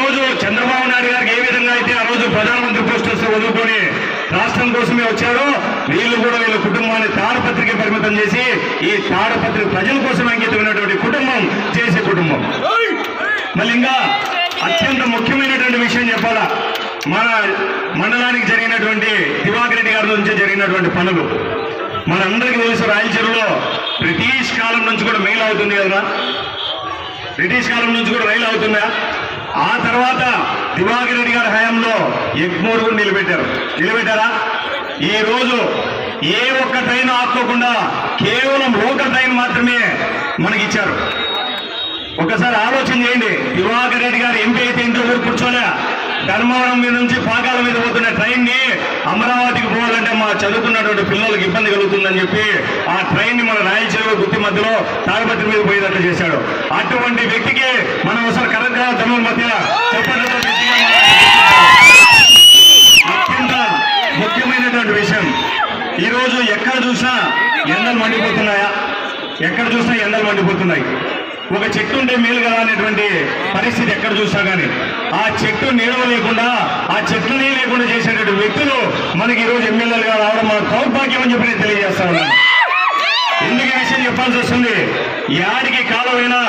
రోజు చంద్రబాబు నాయుడు గారికి ఏ విధంగా అయితే ఆ రోజు ప్రధానమంత్రి పోస్ట్ వదులుకొని రాష్ట్రం కోసమే వచ్చారో వీళ్ళు కూడా వీళ్ళ కుటుంబాన్ని తాడపత్రిక పరిమితం చేసి ఈ తాడపత్రిక ప్రజల కోసం అంకితమైనటువంటి కుటుంబం చేసే కుటుంబం. మళ్ళీ ఇంకా అత్యంత ముఖ్యమైనటువంటి విషయం చెప్పాలా? మన మండలానికి జరిగినటువంటి దివాకర్ రెడ్డి గారి నుంచి జరిగినటువంటి పనులు. మనందరికీ తెలుసు రాయలచెరువులో బ్రిటిష్ కాలం నుంచి కూడా మెయిల్ అవుతుంది కదా బ్రిటిష్ కాలం నుంచి కూడా రైలు అవుతుందా? ఆ తర్వాత దివాకర్ రెడ్డి గారి హయాంలో ఎగ్మూరు నిలబెట్టారు. నిలబెట్టారా? ఈ రోజు ఏ ఒక్క ట్రైన్ ఆపుకోకుండా కేవలం లోకల్ ట్రైన్ మాత్రమే మనకి ఇచ్చారు ఒకసారి ఆలోచన చేయండి. దివాకర్ రెడ్డి గారు ఎంపీ అయితే ఇంట్లో కూడా కూర్చోలే. ధర్మవరం మీద నుంచి పాకాల మీద పోతున్న ట్రైన్ని అమరావతికి పోవాలంటే మా చదువుకున్నటువంటి పిల్లలకు ఇబ్బంది కలుగుతుందని చెప్పి ఆ ట్రైన్ని మన రాయలసీమ గుత్తి మధ్యలో తాడిపత్రి మీద పోయేటట్టు చేశాడు. అటువంటి వ్యక్తికి మనం ఒకసారి కరెక్ట్గా తమిళ మధ్య అత్యంత ముఖ్యమైనటువంటి విషయం. ఈ రోజు ఎక్కడ చూసినా ఎండలు మండిపోతున్నాయా? ఎక్కడ చూసినా ఎండలు మండిపోతున్నాయి. ఒక చెట్టు ఉంటే మేలు కదా అనేటువంటి పరిస్థితి ఎక్కడ చూసా కానీ ఆ చెట్టు నీడవ లేకుండా ఆ చెట్టుని లేకుండా చేసేటువంటి వ్యక్తులు మనకి ఈరోజు ఎమ్మెల్యేలుగా రావడం మన దౌర్భాగ్యం అని చెప్పి నేను తెలియజేస్తా ఉన్నాను. ఎందుకు విషయం చెప్పాల్సి వస్తుంది? యాడికి కాలమైనా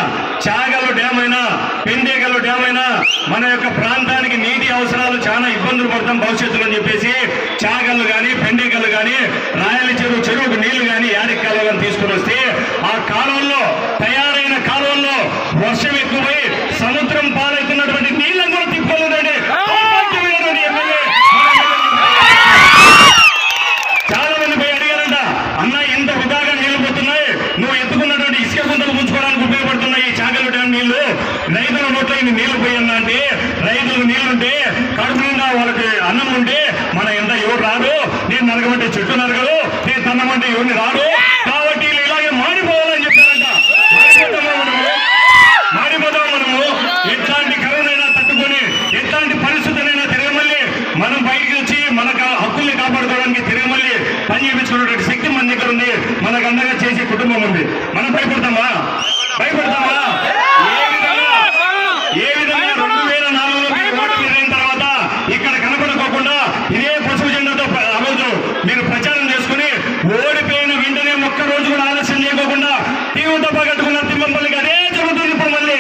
చాగలు డ్యామ్ అయినా పెండేగలు డ్యామ్ అయినా మన యొక్క ప్రాంతానికి నీటి అవసరాలు చాలా ఇబ్బందులు పడతాం భవిష్యత్తులో అని చెప్పేసి చాగళ్ళు కానీ పెండేగలు కానీ రాయల చెరువు చెరువుకు నీళ్ళు కానీ యాడికి కాలువలను తీసుకుని వస్తే ఆ కాలువల్లో తయారు కాలువల్లో వర్షం ఎక్కువై సముద్రం పాలవుతున్నటువంటి నీళ్ళను కూడా తిప్పుకోలేదండి దౌర్భాగ్యమైనటువంటి ఎమ్మెల్యే చాలా మంది పోయి అడిగారంట అన్న ఇంత వృధాగా నీళ్ళు పోతున్నాయి నువ్వు ఎత్తుకున్నటువంటి ఇసుక గుంతలు ముంచుకోవడానికి ఉపయోగపడుతున్నాయి ఈ చాగలు డ్యామ్ నీళ్ళు రైతుల నోట్లో ఇన్ని నీళ్ళు పోయన్నా అంటే రైతులకు నీళ్ళుంటే కడుపు నిండా వాళ్ళకి అన్నం ఉంటే మన ఎంత ఎవరు రాదు నేను నరగమంటే చెట్టు నరగదు నేను తన్నమంటే ఎవరిని రాదు కాబట్టి వీళ్ళు ఇలాగే మాడిపోవాలని చెప్పారంట మాడిపోతామా మనము మాడిపోతాం మనము ఎట్లాంటి కరోనా తట్టుకొని ఎట్లాంటి పరిస్థితులైనా తిరగమల్లి మనం బయటికి వచ్చి మన కా- హక్కుల్ని కాపాడుకోవడానికి తిరగమల్లి పని చేయించుకున్నటువంటి శక్తి మన దగ్గర ఉంది మనకు అందగా చేసే కుటుంబం ఉంది మనం భయపడతామా భయపడతామా ఏ విధంగా ఏ విధంగా రెండు వేల నాలుగులో మీరు ఓటు అయిన తర్వాత ఇక్కడ కనపడుకోకుండా ఇదే పసుపు జెండాతో ప్ర- ఆ రోజు మీరు ప్రచారం చేసుకుని ఓడిపోయిన వెంటనే ఒక్క రోజు కూడా ఆలస్యం చేయకోకుండా తీవ్రత పగట్టుకున్న తిమ్మంపల్లికి అదే జరుగుతుంది ఇప్పుడు మళ్ళీ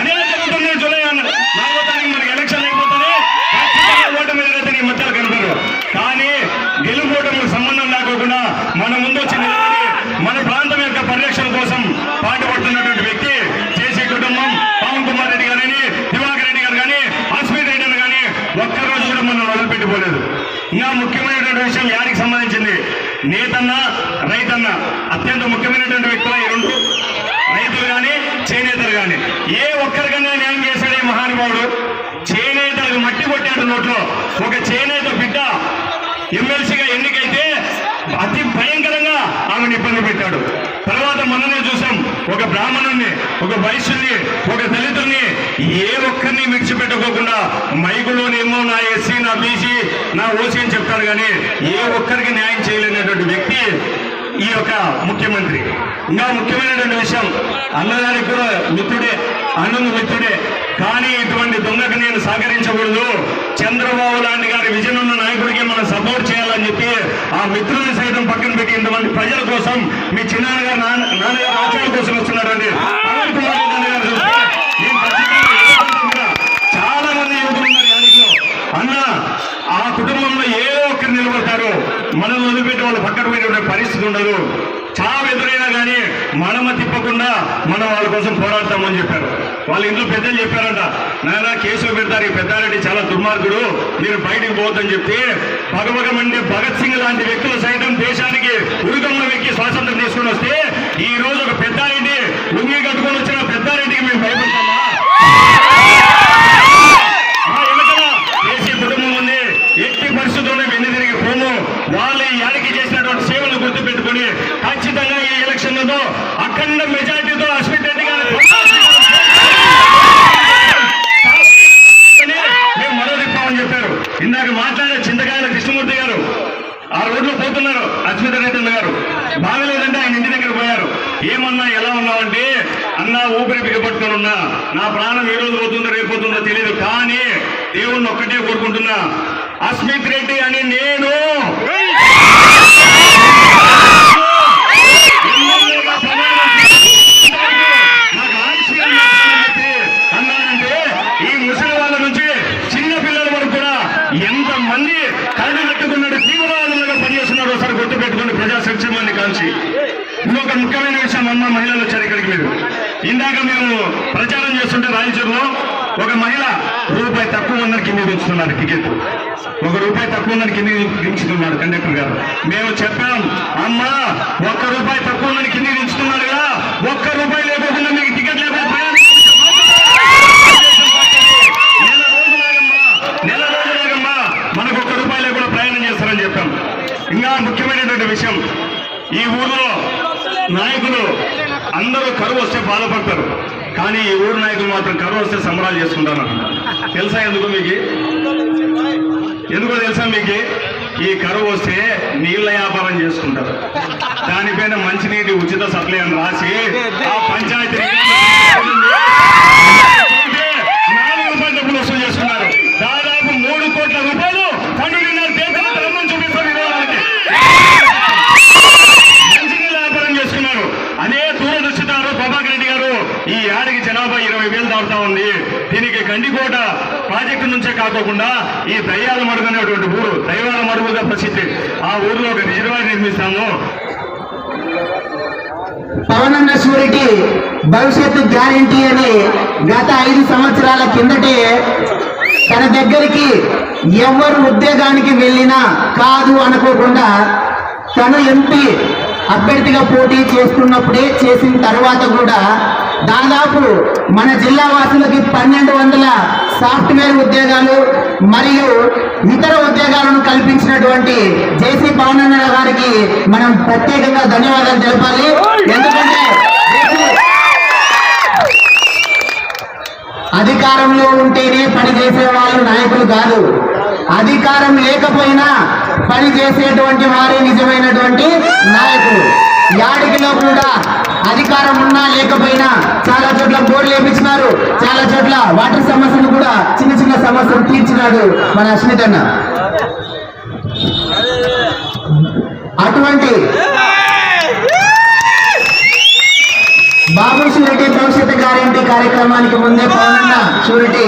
అదే జరుగుతుంది జూలై అన్న నాలుగో తారీఖు మనకి ఎలక్షన్ అయిపోతుంది ఖచ్చితంగా ఓటు మీద అయితే నీ మధ్యలో కనపడరు కానీ గెలుపు ఓటములకు సంబంధం లేకోకుండా మన ముందు వచ్చి నిలబడి మన ప్రాంతం యొక్క పరిరక్షణ కోసం పాటుపడుతున్నటువంటి వ్యక్తి చేసే కుటుంబం పవన్ కుమార్ రెడ్డి గారని దివాకర్ రెడ్డి గారు కానీ అస్మిత్ రెడ్డి గారు కానీ ఒక్క రోజు కూడా మనం వదిలిపెట్టిపోలేదు ఇంకా ముఖ్యమైనటువంటి విషయం యాడికి సంబంధించింది నేతన్న రైతన్న అత్యంత ముఖ్యమైనటువంటి వ్యక్తులు ఈ రెండు. రైతులు కానీ చేనేతలు కానీ ఏ ఒక్కరికన్నా న్యాయం చేశాడే మహానుభావుడు? చేనేతలకు మట్టి కొట్టాడు నోట్లో ఒక చేనేత బిడ్డ ఎమ్మెల్సీగా ఎన్నికైతే అతి భయంకరంగా ఆమెను ఇబ్బంది పెట్టాడు. ఒక బ్రాహ్మణుణ్ణి ఒక వైశ్యుని ఒక దళితుల్ని ఏ ఒక్కరిని విడిచిపెట్టుకోకుండా మైకులోనేమో నా ఎస్సీ నా బీసీ నా ఓసీ అని చెప్తారు కానీ ఏ ఒక్కరికి న్యాయం చేయలేనటువంటి వ్యక్తి ఈ యొక్క ముఖ్యమంత్రి. ఇంకా ముఖ్యమైనటువంటి విషయం అన్నదానికి కూడా మిత్రుడే అన్నం మిత్రుడే. కానీ ఇటువంటి దొంగకు నేను సహకరించకూడదు. చంద్రబాబు లాంటి గారి విజన్ ఉన్న నాయకుడికి మనం సపోర్ట్ చేయాలని చెప్పి ఆ మిత్రుల్ని సైతం పక్కన పెట్టి ఇంతమంది ప్రజల కోసం మీ చిన్నాన్నగారు నాన్న నాన్నగారు ఆచరణ కోసం వస్తున్నారండి. చాలా మంది యువకులు ఉన్నారు యాడిలో అన్న ఆ కుటుంబంలో ఏ ఒక్కరు నిలబడతారు. మనల్ని వదిలిపెట్టి వాళ్ళు పక్కన పోయేటువంటి పరిస్థితి ఉండదు. చావు ఎదురైనా కానీ మనమ తిప్పకుండా మనం వాళ్ళ కోసం పోరాడతామని చెప్పారు. వాళ్ళ ఇంట్లో పెద్దలు చెప్పారంట నాయన కేసులు పెడతారు ఈ పెద్దారెడ్డి చాలా దుర్మార్గుడు మీరు బయటికి పోవద్దని చెప్తే పగపగమంటే భగత్ సింగ్ లాంటి వ్యక్తులు సైతం దేశానికి ఉరుగమ్మ వెక్కి స్వాతంత్రం తీసుకొని వస్తే ఈ రోజు ఒక పెద్దారెడ్డి లుంగి కట్టుకొని వచ్చిన పెద్దారెడ్డికి మేము భయపడతాం మా వెనకల దేశీయ కుటుంబం ఉంది ఎట్టి పరిస్థితుల్లో వెన్ను తిరిగి పోము వాళ్ళు ఈ యాడికి చేసినటువంటి సేవలు గుర్తు పెట్టుకుని ఖచ్చితంగా ఈ ఎలక్షన్లతో అఖండ మెజార్టీతో అశ్విత్ రెడ్డి గారి మేము మరో తిప్పామని చెప్పారు ఇందాక మాట్లాడే చింతకాయల కృష్ణమూర్తి గారు ఆ రోడ్లో పోతున్నారు అశ్విత రెడ్డి గారు బాగలేదంటే ఆయన ఇంటి దగ్గర పోయారు ఏమన్నా ఎలా ఉన్నావంటే అన్నా ఊపిరి బిగపట్టుకొని ఉన్నా నా ప్రాణం ఏ రోజు పోతుందో రేపు పోతుందో తెలియదు కానీ దేవుణ్ణి ఒక్కటే కోరుకుంటున్నా అస్మిత్ రెడ్డి అని నేను ఎమ్మెల్యేగా ప్రమాణం చేస్తున్నాను. నాకు ఆయుష్గా ఉండాలని చెప్పి అన్నానంటే ఈ ముసలి వాళ్ళ నుంచి చిన్న పిల్లల వరకు కూడా ఎంత మంది కళ్ళు కట్టుకున్నాడు తీవ్రవాదులుగా పనిచేస్తున్నారో ఒకసారి గుర్తు పెట్టుకుని ప్రజా సంక్షేమాన్ని కాల్చి ఇంకొక ముఖ్యమైన విషయం అమ్మ మహిళలు వచ్చారు ఇక్కడికి మీరు ఇందాక మేము ప్రచారం చేస్తుంటే రాయచూరులో ఒక మహిళ రూపాయి తక్కువ ఉందని కింద దించుతున్నారు టికెట్ ఒక రూపాయి తక్కువ దించుతున్నాడు కండక్టర్ గారు. మేము చెప్పాం అమ్మా ఒక్క రూపాయి తక్కువ ఉందని కింద దించుతున్నారు కదా ఒక్క రూపాయి లేకోకుండా మీకు టికెట్ లేకపోతే ప్రయాణం నెల రోజులాగమ్మా నెల రోజులాగమ్మా మనకు ఒక్క రూపాయి లేకుండా ప్రయాణం చేస్తారని చెప్పాం ఇంకా ముఖ్యమైనటువంటి విషయం ఈ ఊర్లో నాయకులు అందరూ కరువు వస్తే బాధపడతారు కానీ ఈ ఊరు నాయకులు మాత్రం కరువు వస్తే సంబరాలు చేసుకుంటారు తెలుసా ఎందుకు మీకు ఎందుకో తెలుసా మీకు ఈ కరువు వస్తే నీళ్ళ వ్యాపారం చేసుకుంటారు. దానిపైన మంచినీటి ఉచిత సప్లై అని రాసి కాకోకుండా ఈ దయ్యాల మడుగు అనేటువంటి ఊరు దైవాల మడుగుగా ప్రసిద్ధి. ఆ ఊరిలో ఒక రిజర్వాయర్ నిర్మిస్తాము. పవనన్న షూరిటీ భవిష్యత్తు గ్యారంటీ అని గత ఐదు సంవత్సరాల కిందటే తన దగ్గరికి ఎవరు ఉద్యోగానికి వెళ్ళినా కాదు అనుకోకుండా తను ఎంపీ అభ్యర్థిగా పోటీ చేస్తున్నప్పుడే చేసిన తర్వాత కూడా దాదాపు మన జిల్లా వాసులకి పన్నెండు వందల సాఫ్ట్వేర్ ఉద్యోగాలు మరియు ఇతర ఉద్యోగాలను కల్పించినటువంటి జేసీ పవనన్న గారికి మనం ప్రత్యేకంగా ధన్యవాదాలు తెలపాలి. ఎందుకంటే అధికారంలో ఉంటేనే పనిచేసే వాళ్ళు నాయకులు కాదు. అధికారం లేకపోయినా పని చేసేటువంటి వారే నిజమైనటువంటి నాయకులు. యాడికిలో కూడా అధికారం ఉన్నా లేకపోయినా చాలా చోట్ల బోర్డులు వేపించినారు. చాలా చోట్ల వాటర్ సమస్యలు కూడా చిన్న చిన్న సమస్యలు తీర్చినాడు మన అశ్మిత్ అన్న అటువంటి బాబు షూరిటీ భవిష్యత్ గ్యారంటీ కార్యక్రమానికి ముందే పవన్ షూరిటీ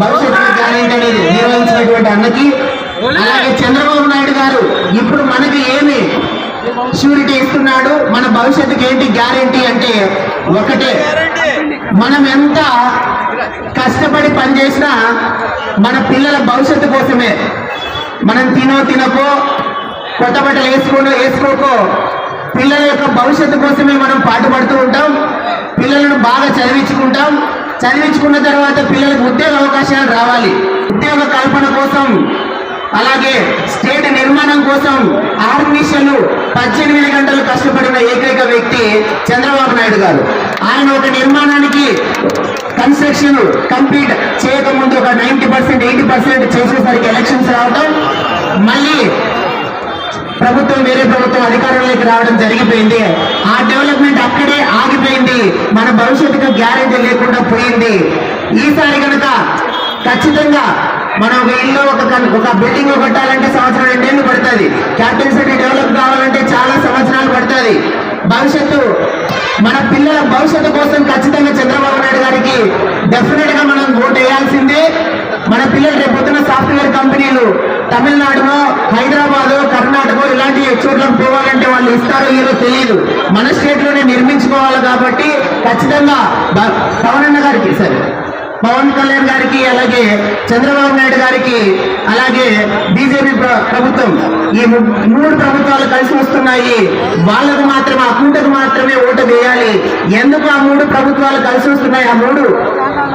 భవిష్యత్తు గ్యారంటీ అనేది నిర్వహించినటువంటి అన్నకి అలాగే చంద్రబాబు నాయుడు గారు ఇప్పుడు మనకి ఏమి షూరిటీ ఇస్తున్నాడు. మన భవిష్యత్తుకి ఏంటి గ్యారెంటీ అంటే ఒకటే. మనం ఎంత కష్టపడి పనిచేసినా మన పిల్లల భవిష్యత్తు కోసమే. మనం తినో తినకో కొత్త బట్టలు వేసుకోనో వేసుకోకో పిల్లల యొక్క భవిష్యత్తు కోసమే మనం పాటుపడుతూ ఉంటాం. పిల్లలను బాగా చదివించుకుంటాం. చదివించుకున్న తర్వాత పిల్లలకు ఉద్యోగ అవకాశాలు రావాలి. ఉద్యోగ కల్పన కోసం అలాగే స్టేట్ నిర్మాణం కోసం ఆర్మిషన్లు పద్దెనిమిది గంటలు కష్టపడిన ఏకైక వ్యక్తి చంద్రబాబు నాయుడు గారు. ఆయన ఒక నిర్మాణానికి కన్స్ట్రక్షన్ కంప్లీట్ చేయకముందు ఒక నైంటీ పర్సెంట్ ఎయిటీ పర్సెంట్ చేసేసరికి ఎలక్షన్స్ రావడం మళ్ళీ ప్రభుత్వం వేరే ప్రభుత్వం అధికారంలోకి రావడం జరిగిపోయింది. ఆ డెవలప్మెంట్ అక్కడే ఆగిపోయింది. మన భవిష్యత్తుకు గ్యారెంటీ లేకుండా పోయింది. ఈసారి కనుక ఖచ్చితంగా మనం ఒక ఇల్లు ఒక కన్- ఒక బిల్డింగ్ కట్టాలంటే సంవత్సరం రెండేళ్ళు పడుతుంది. క్యాపిటల్ సిటీ డెవలప్ కావాలంటే చాలా సంవత్సరాలు పడుతుంది. భవిష్యత్తు మన పిల్లల భవిష్యత్తు కోసం ఖచ్చితంగా చంద్రబాబు నాయుడు గారికి డెఫినెట్గా మనం ఓటు వేయాల్సిందే. మన పిల్లలు రేపు సాఫ్ట్వేర్ కంపెనీలు తమిళనాడులో హైదరాబాద్ కర్ణాటక ఇలాంటి చోట్లకు పోవాలంటే వాళ్ళు ఇస్తారో ఏదో తెలియదు మన స్టేట్లోనే నిర్మించుకోవాలి కాబట్టి ఖచ్చితంగా పవన్ అన్న గారికి సరే పవన్ కళ్యాణ్ గారికి అలాగే చంద్రబాబు నాయుడు గారికి అలాగే బీజేపీ ప్రభుత్వం. ఈ మూడు ప్రభుత్వాలు కలిసి వస్తున్నాయి. వాళ్ళకు మాత్రమే ఆ కూటకు మాత్రమే ఓటు వేయాలి. ఎందుకు ఆ మూడు ప్రభుత్వాలు కలిసి వస్తున్నాయి? ఆ మూడు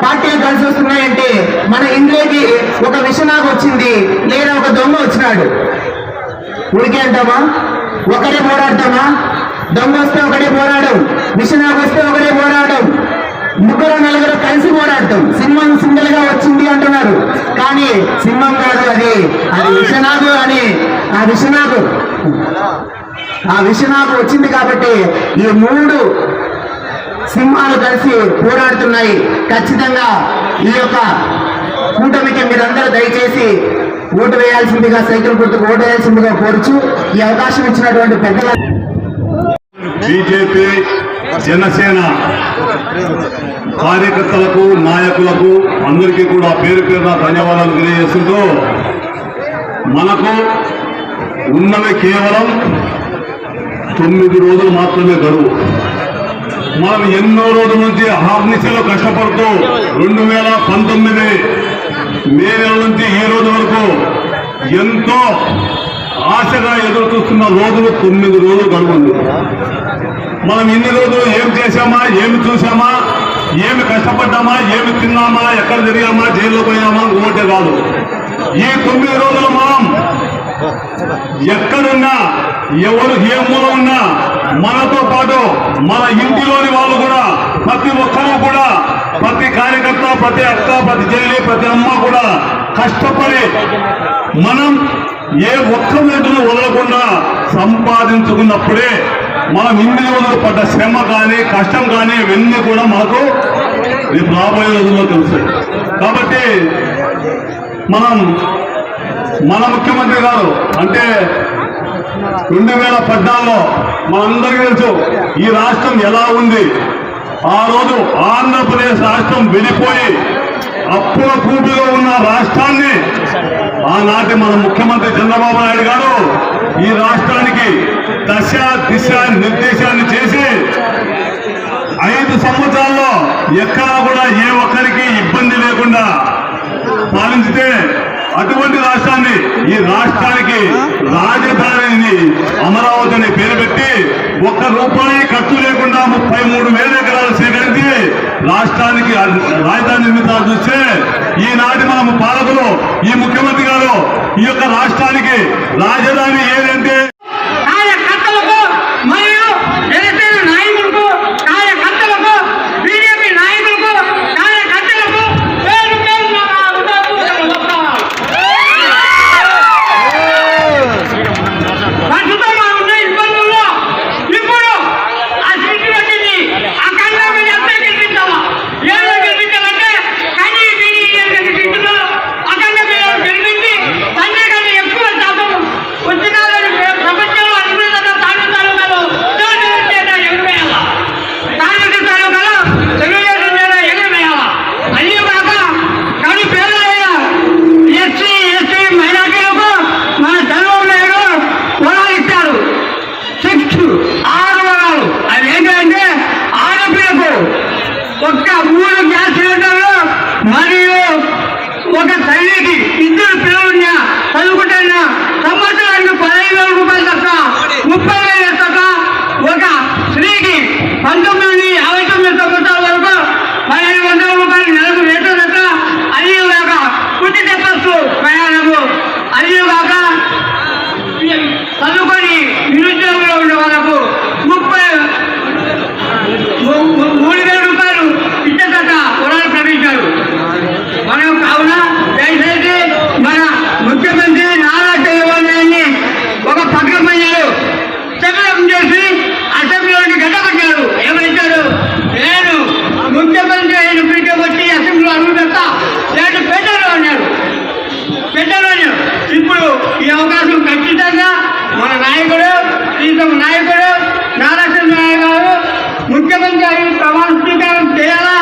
పార్టీలు కలిసి వస్తున్నాయంటే మన ఇండియాకి ఒక విషనాగ్ వచ్చింది లేదా ఒక దొంగ వచ్చినాడు. ఉడికే అంటామా? ఒకరే పోరాడతామా? దొంగ వస్తే ఒకటే పోరాడం విషనాగ వస్తే ఒకటే పోరాడం. ముగ్గురు నలుగురు కలిసి పోరాడటం సింహం సింగిల్గా వచ్చింది అంటున్నారు. కానీ సింహం కాదు అది. అది విషనాగు అని. ఆ విషనాగు ఆ విషనాగు వచ్చింది కాబట్టి ఈ మూడు సింహాలు కలిసి పోరాడుతున్నాయి. ఖచ్చితంగా ఈ యొక్క కూటమికి మీరందరూ దయచేసి ఓటు వేయాల్సిందిగా సైకిల్ గుర్తుకు ఓటు వేయాల్సిందిగా కోరుచు. ఈ అవకాశం ఇచ్చినటువంటి పెద్దల బీజేపీ జనసేన కార్యకర్తలకు నాయకులకు అందరికీ కూడా పేరు పేరున ధన్యవాదాలు తెలియజేస్తుంటూ మనకు ఉన్నవి కేవలం తొమ్మిది రోజులు మాత్రమే గడువు. మనం ఎన్నో రోజుల నుంచి ఆహ్నిశలో కష్టపడుతూ రెండు వేల పంతొమ్మిది మే నెల నుంచి ఈ రోజు వరకు ఎంతో ఆశగా ఎదురు చూస్తున్న రోజులు తొమ్మిది రోజులు గడువు. ఉంది మనం ఇన్ని రోజులు ఏం చేశామా ఏమి చూసామా ఏమి కష్టపడ్డామా ఏమి తిన్నామా ఎక్కడ తిరిగామా జైల్లో పోయామా ఒకటే కాదు. ఈ తొమ్మిది రోజులు మనం ఎక్కడున్నా ఎవరు ఏ మూల ఉన్నా మనతో పాటు మన ఇంటిలోని వాళ్ళు కూడా ప్రతి ఒక్కరూ కూడా ప్రతి కార్యకర్త ప్రతి అక్క ప్రతి చెల్లి ప్రతి అమ్మ కూడా కష్టపడి మనం ఏ ఒక్క మీటను వదలకుండా సంపాదించుకున్నప్పుడే మనం ఇన్ని రోజులు పడ్డ శ్రమ కానీ కష్టం కానీ ఇవన్నీ కూడా మనకు రేపు రాబోయే రోజుల్లో తెలుసు కాబట్టి మనం మన ముఖ్యమంత్రి గారు అంటే రెండు వేల పద్నాలుగులో మనందరికీ తెలుసు ఈ రాష్ట్రం ఎలా ఉంది? ఆ రోజు ఆంధ్రప్రదేశ్ రాష్ట్రం వెళ్ళిపోయి అప్పుల కూపిలో ఉన్న రాష్ట్రాన్ని ఆనాటి మన ముఖ్యమంత్రి చంద్రబాబు నాయుడు గారు ఈ రాష్ట్రానికి దశ దిశ నిర్దేశాన్ని చేసి ఐదు సంవత్సరాల్లో ఎక్కడా కూడా ఏ ఒక్కరికి ఇబ్బంది లేకుండా పాలించితే అటువంటి రాష్ట్రాన్ని ఈ రాష్ట్రానికి రాజధానిని అమరావతి అనే పేరు పెట్టి ఒక్క రూపాయి ఖర్చు లేకుండా ముప్పై మూడు వేల ఎకరాలు సేకరించి రాష్ట్రానికి రాజధాని నిర్మించాల్సి వస్తే ఈనాటి మన పాలకులు ఈ ముఖ్యమంత్రి గారు ఈ యొక్క రాష్ట్రానికి రాజధాని ఏదంటే సీతం నాయకుడు నారా చంద్రబాబు గారు ముఖ్యమంత్రి అయి ప్రమాణ స్వీకారం చేయాలా?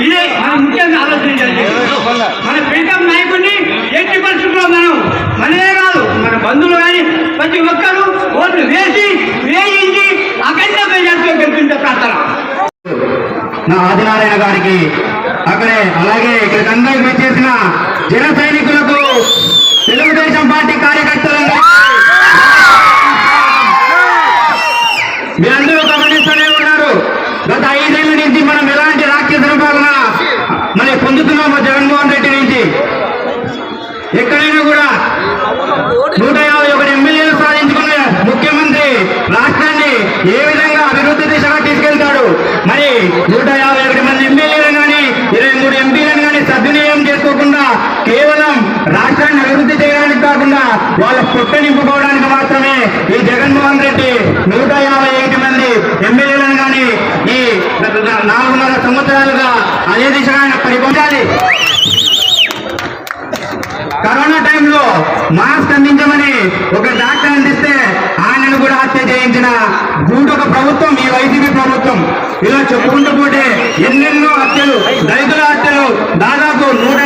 ఇదే మనం ముఖ్యంగా ఆలోచించాలి. మన ప్రీతం నాయకుడిని ఎట్టి పరిస్థితుల్లో మనం మనమే కాదు మన బంధువులు కానీ ప్రతి ఒక్కరూ ఓట్లు వేసి వేయించి అఖండ మెజార్టీతో గెలిపించే ప్రార్థన. నా ఆదినారాయణ గారికి అక్కడే అలాగే ఇక్కడికి అందరికి వచ్చేసిన జన సైనికులకు తెలుగుదేశం పార్టీ కార్యకర్తలందరికీ మీరందరూ గమనిస్తూనే ఉన్నారు గత ఐదేళ్ళ నుంచి మనం ఎలాంటి రాక్షస పాలన మనం పొందుతున్నామో జగన్మోహన్ రెడ్డి నుంచి ఎక్కడైనా కూడా నూట యాభై ఒకటి ఎమ్మెల్యేలు సాధించుకున్న ముఖ్యమంత్రి రాష్ట్రాన్ని ఏ విధంగా అభివృద్ధి దిశగా తీసుకెళ్తాడు? మరి నూట యాభై ఒకటి మంది ఎమ్మెల్యేలను కానీ ఇరవై మూడు ఎంపీలను కానీ సద్వినియోగం చేసుకోకుండా కేవలం రాష్ట్రాన్ని అభివృద్ధి చేయడానికి కాకుండా వాళ్ళ పుట్ట నింపుకోవడానికి మాత్రమే ఈ జగన్మోహన్ రెడ్డి నూట యాభై ఒకటి మంది ఎమ్మెల్యేలను కానీ ఈ నాలుగున్నర సంవత్సరాలుగా అదే దిశగా ఆయన పరిపాలించాలి కరోనా టైంలో మాస్క్ అందించమని ఒక డాక్టర్ అందిస్తే ఆయనను కూడా హత్య చేయించిన గూడొక ప్రభుత్వం ఈ వైసీపీ ప్రభుత్వం. ఇలా చెప్పుకుంటూ పోతే ఎన్నెన్నో హత్యలు రైతుల హత్యలు దాదాపు నూట